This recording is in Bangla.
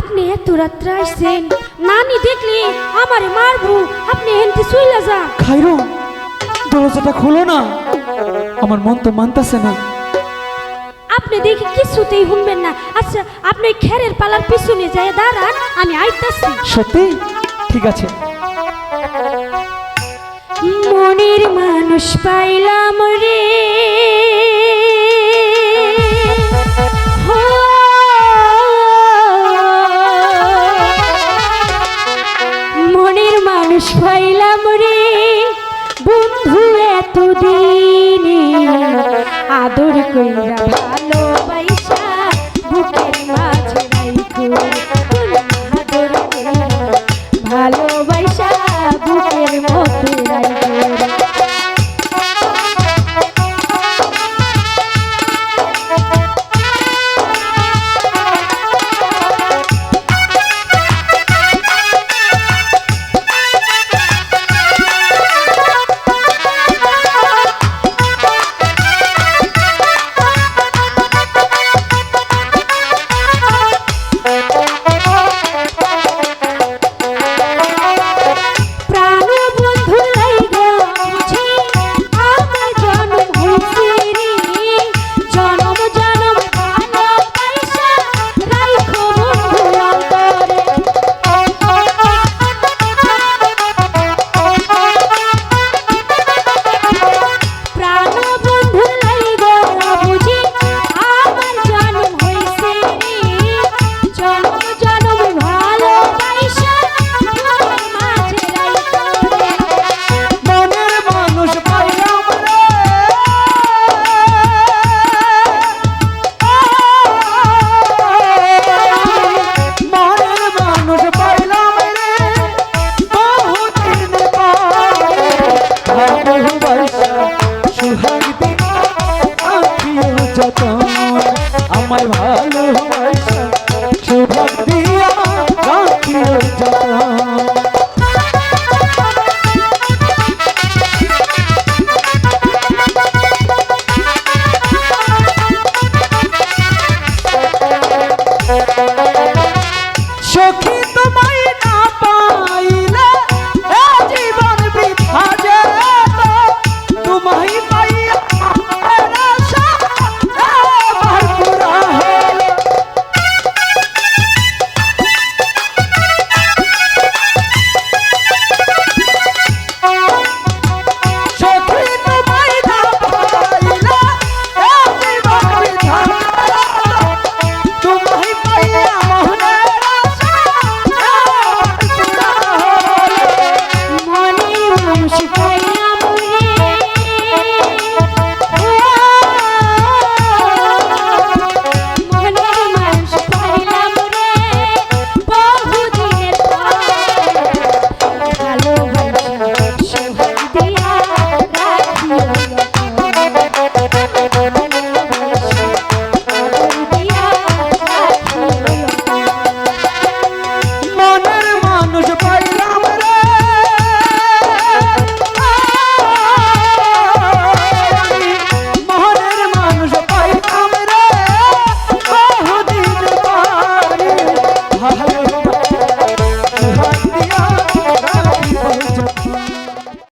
আপনি এত রাত্রে আসছেন নানি দেখলে আমারে মারবো। আপনি এনতে চইলা যান। খাইরো দরজাটা খোলো না। আমার মন তো মানতেছে না। আপনি দেখি কিছুতেই শুনবেন না। আচ্ছা আপনি খেরের পালার পিছনে যায় দাঁড়ান আমি আইতাছি। সত্যি? ঠিক আছে। মনের মানুষ পাইলাম রে। এতদিনে আদর কইরা ভালোবাসা আমায় ভালোবাসা সে ভক্তি আমার রাখিও জানা